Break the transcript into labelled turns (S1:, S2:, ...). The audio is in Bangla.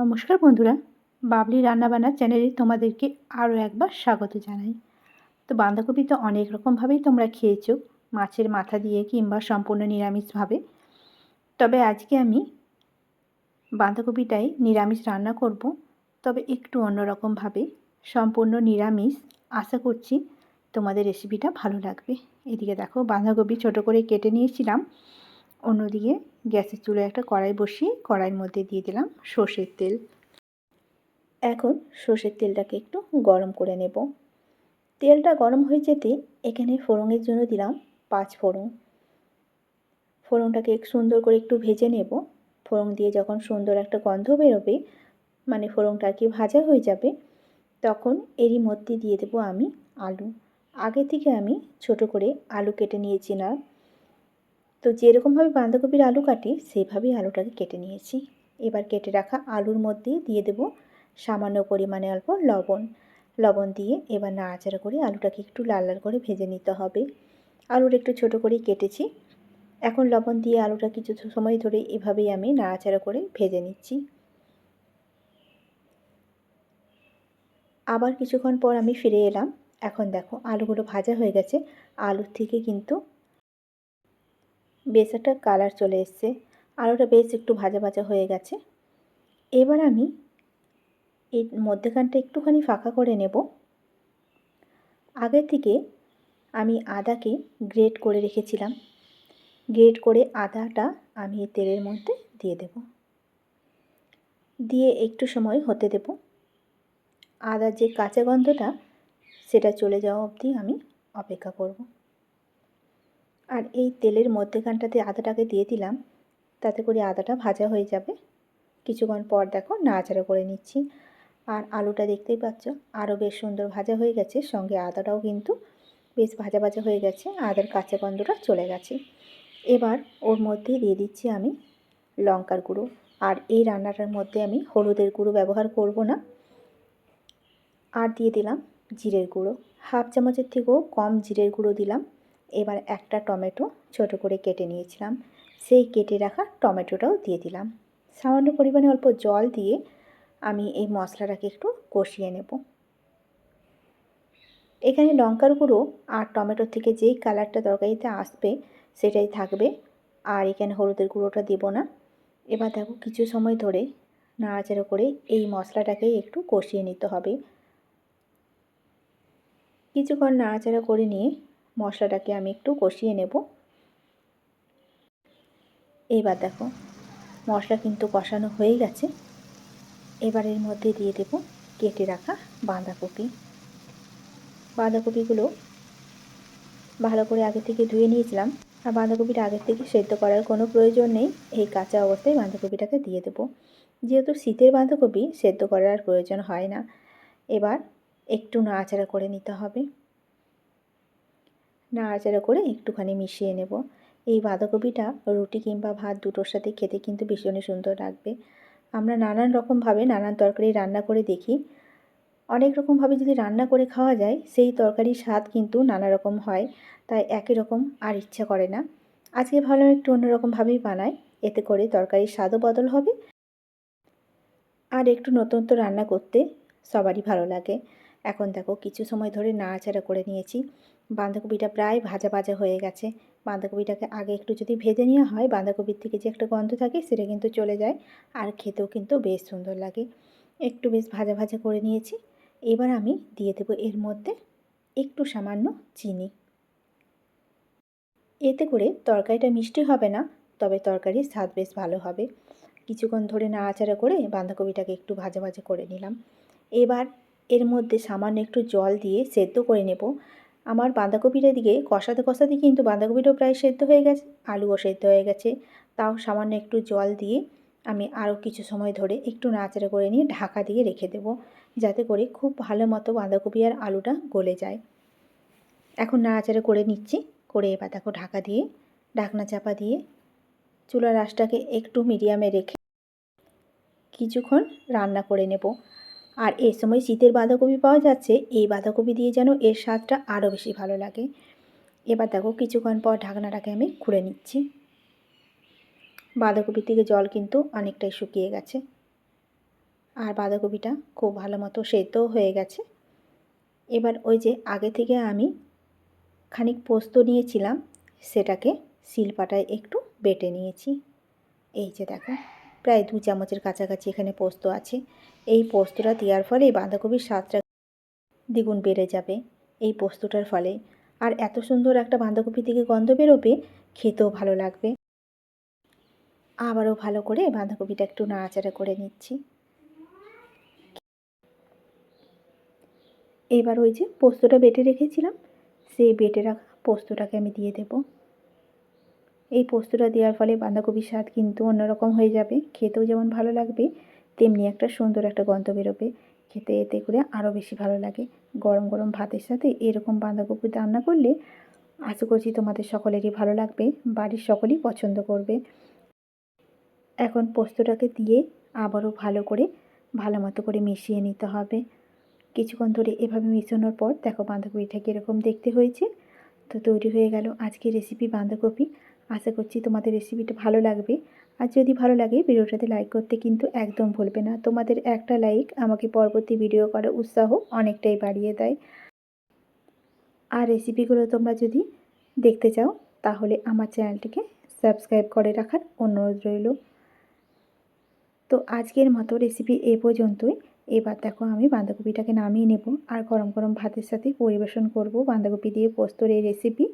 S1: নমস্কার বন্ধুরা, বাবলি রান্নাবান্না চ্যানেলে তোমাদেরকে আরও একবার স্বাগত জানাই। তো বাঁধাকপি তো অনেক রকমভাবেই তোমরা খেয়েছো, মাছের মাথা দিয়ে কিংবা সম্পূর্ণ নিরামিষভাবে। তবে আজকে আমি বাঁধাকপিটাই নিরামিষ রান্না করব, তবে একটু অন্যরকমভাবে সম্পূর্ণ নিরামিষ আশা করছি তোমাদের রেসিপিটা ভালো লাগবে। এদিকে দেখো, বাঁধাকপি ছোট করে কেটে নিয়েছিলাম। অন্যদিকে গ্যাসের চুলায় একটা কড়াই বসিয়ে কড়াইয়ের মধ্যে দিয়ে দিলাম সর্ষের তেল। এখন সর্ষের তেলটাকে একটু গরম করে নেব। তেলটা গরম হয়ে যেতে এখানে ফোড়নের জন্য দিলাম পাঁচ ফোড়ন। ফোড়নটাকে সুন্দর করে একটু ভেজে নেব। ফোড়ন দিয়ে যখন সুন্দর একটা গন্ধ বেরোবে মানে ফোড়নটা আর কি ভাজা হয়ে যাবে, তখন এরই মধ্যে দিয়ে দেবো আমি আলু। আগে থেকে আমি ছোট করে আলু কেটে নিয়েছিলাম তো যেরকমভাবে বাঁধাকপির আলু কাটি সেইভাবেই আলুটাকে কেটে নিয়েছি। এবার কেটে রাখা আলুর মধ্যে দিয়ে দেব সামান্য পরিমাণে অল্প লবণ। লবণ দিয়ে এবার নাড়াচাড়া করে আলুটাকে একটু লাল লাল করে ভেজে নিতে হবে। আলুর একটু ছোট করেই কেটেছি। এখন লবণ দিয়ে আলুটা কিছু সময় ধরে এভাবেই আমি নাড়াচাড়া করে ভেজে নিচ্ছি। আবার কিছুক্ষণ পর আমি ফিরে এলাম। এখন দেখো, আলুগুলো ভাজা হয়ে গেছে। আলুর থেকে কিন্তু একটা কালার চলে এসছে। আলুটা বেশ একটু ভাজা ভাজা হয়ে গেছে। এবার আমি এই মধ্যেখানটা একটুখানি ফাঁকা করে নেব। আগে থেকে আমি আদাকে গ্রেট করে রেখেছিলাম। গ্রেট করে আদাটা আমি তেলের মধ্যে দিয়ে দেব। দিয়ে একটু সময় হতে দেব। আদার যে কাঁচা গন্ধটা, সেটা চলে যাওয়া অবধি আমি অপেক্ষা করব। আর এই তেলের মধ্যেখানটাতে আদাটাকে দিয়ে দিলাম। তাতে করে আদাটা ভাজা হয়ে যাবে। কিছুক্ষণ পর দেখো নাড়াচাড়া করে নিচ্ছি। আর আলুটা দেখতেই পাচ্ছ, আরও বেশ সুন্দর ভাজা হয়ে গেছে। সঙ্গে আদাটাও কিন্তু বেশ ভাজা ভাজা হয়ে গেছে। আদার কাঁচা গন্ধটা চলে গেছে। এবার ওর মধ্যেই দিয়ে দিচ্ছি আমি লঙ্কার গুঁড়ো। আর এই রান্নাটার মধ্যে আমি হলুদের গুঁড়ো ব্যবহার করব না। আর দিয়ে দিলাম জিরের গুঁড়ো। হাফ চামচের থেকেও কম জিরের গুঁড়ো দিলাম। এবার একটা টমেটো ছোট করে কেটে নিয়েছিলাম। সেই কেটে রাখা টমেটোটাও দিয়ে দিলাম। সামান্য পরিমাণে অল্প জল দিয়ে আমি এই মশলাটাকে একটু কষিয়ে নেব। এখানে লঙ্কার গুঁড়ো আর টমেটোর থেকে যেই কালারটা তরকারিতে আসবে সেটাই থাকবে। আর এখানে হলুদের গুঁড়োটা দেব না। এবার দেখো কিছু সময় ধরে নাড়াচাড়া করে এই মশলাটাকে একটু কষিয়ে নিতে হবে। কিছুক্ষণ নাড়াচাড়া করে নিয়ে মশলাটাকে আমি একটু কষিয়ে নেব। এবার দেখো, মশলা কিন্তু কষানো হয়ে গেছে। এবার এর মধ্যে দিয়ে দেব কেটে রাখা বাঁধাকপি। বাঁধাকপিগুলো ভালো করে আগে থেকে ধুয়ে নিয়েছিলাম। আর বাঁধাকপিটা আগের থেকে সেদ্ধ করার কোনো প্রয়োজন নেই। এই কাঁচা অবস্থায় বাঁধাকপিটাকে দিয়ে দেবো। যেহেতু শীতের বাঁধাকপি সেদ্ধ করার প্রয়োজন হয় না। এবার একটু নাড়াচাড়া করে নিতে হবে। নাড়াচাড়া করে একটুখানি মিশিয়ে নেব। এই বাঁধাকপিটা রুটি কিংবা ভাত দুটোর সাথে খেতে কিন্তু ভীষণই সুন্দর লাগবে। আমরা নানান রকমভাবে নানান তরকারি রান্না করে দেখি। অনেক রকমভাবে যদি রান্না করে খাওয়া যায়, সেই তরকারির স্বাদ কিন্তু নানা রকম হয়, তাই একই রকম আর ইচ্ছা করে না। আজকে ভালো একটু অন্যরকমভাবেই বানাই, এতে করে তরকারির স্বাদও বদল হবে। আর একটু নতুন তো রান্না করতে সবারই ভালো লাগে। এখন দেখো, কিছু সময় ধরে নাড়াচাড়া করে নিয়েছি। বাঁধাকপিটা প্রায় ভাজা ভাজা হয়ে গেছে। বাঁধাকপিটাকে আগে একটু যদি ভেজে নেওয়া হয়, বাঁধাকপির থেকে যে একটা গন্ধ থাকে সেটা কিন্তু চলে যায় আর খেতেও কিন্তু বেশ সুন্দর লাগে। একটু বেশ ভাজা ভাজা করে নিয়েছি। এবার আমি দিয়ে দেবো এর মধ্যে একটু সামান্য চিনি। এতে করে তরকারিটা মিষ্টি হবে না, তবে তরকারির স্বাদ বেশ ভালো হবে। কিছুক্ষণ ধরে নাড়াচাড়া করে বাঁধাকপিটাকে একটু ভাজা ভাজা করে নিলাম। এবার এর মধ্যে সামান্য একটু জল দিয়ে সেদ্ধ করে নেব। আমার বাঁধাকপিটার দিকে কষাতে কষাতে কিন্তু বাঁধাকপিটাও প্রায় সেদ্ধ হয়ে গেছে, আলুও সেদ্ধ হয়ে গেছে। তাও সামান্য একটু জল দিয়ে আমি আরও কিছু সময় ধরে একটু নাড়াচাড়া করে নিয়ে ঢাকা দিয়ে রেখে দেব, যাতে করে খুব ভালো মতো বাঁধাকপি আর আলুটা গলে যায়। এখন নাড়াচাড়া করে নিচ্ছি, করে এবার দেখো ঢাকা দিয়ে ঢাকনা চাপা দিয়ে চুলার আঁচটাকে একটু মিডিয়ামে রেখে কিছুক্ষণ রান্না করে নেব। আর এর সময় শীতের বাঁধাকপি পাওয়া যাচ্ছে, এই বাঁধাকপি দিয়ে যেন এর স্বাদটা আরও বেশি ভালো লাগে। এবার দেখো, কিছুক্ষণ পর ঢাকনাটাকে আমি খুলে নিচ্ছি। বাঁধাকপি থেকে জল কিন্তু অনেকটাই শুকিয়ে গেছে। আর বাঁধাকপিটা খুব ভালো মতো সেদ্ধও হয়ে গেছে। এবার ওই যে আগে থেকে আমি খানিক পোস্ত নিয়েছিলাম, সেটাকে শিলপাটায় একটু বেটে নিয়েছি। এই যে দেখো। প্রায় দু চামচের কাছাকাছি এখানে পোস্ত আছে। এই পোস্তটা দেওয়ার ফলে বাঁধাকপির স্বাদটা দ্বিগুণ বেড়ে যাবে এই পোস্তটার ফলে। আর এত সুন্দর একটা বাঁধাকপি থেকে গন্ধ বেরোবে, খেতেও ভালো লাগবে। আবারও ভালো করে বাঁধাকপিটা একটু নাড়াচাড়া করে নিচ্ছি। এবার ওই যে পোস্তটা বেটে রেখেছিলাম, সেই বেটে রাখা পোস্তটাকে আমি দিয়ে দেব। এই পোস্তটা দেওয়ার ফলে বাঁধাকপির স্বাদ কিন্তু অন্যরকম হয়ে যাবে। খেতেও যেমন ভালো লাগবে, তেমনি একটা সুন্দর একটা গন্ধ বেরোবে। খেতে এতে করে আরও বেশি ভালো লাগে। গরম গরম ভাতের সাথে এরকম বাঁধাকপি রান্না করলে আশা করছি তোমাদের সকলেরই ভালো লাগবে, বাড়ির সকলেই পছন্দ করবে। এখন পোস্তটাকে দিয়ে আবারও ভালো করে, ভালো মতো করে মিশিয়ে নিতে হবে। কিছুক্ষণ ধরে এভাবে মিশানোর পর দেখো বাঁধাকপিটা কীরকম দেখতে হয়েছে। তো তৈরি হয়ে গেল আজকের রেসিপি বাঁধাকপি। আশা করছি তোমাদের রেসিপিটা ভালো লাগবে। আর যদি ভালো লাগে, ভিডিওটাতে লাইক করতে কিন্তু একদম ভুলবে না। তোমাদের একটা লাইক আমাকে পরবর্তী ভিডিও করার উৎসাহ অনেকটাই বাড়িয়ে দেয়। আর রেসিপিগুলো তোমরা যদি দেখতে চাও, তাহলে আমার চ্যানেলটিকে সাবস্ক্রাইব করে রাখার অনুরোধ রইল। তো আজকের মতো রেসিপি এ পর্যন্তই। এবার দেখো আমি বাঁধাকপিটাকে নামিয়ে নেব। আর গরম গরম ভাতের সাথে পরিবেশন করব। বাঁধাকপি দিয়ে পোস্তর এই রেসিপি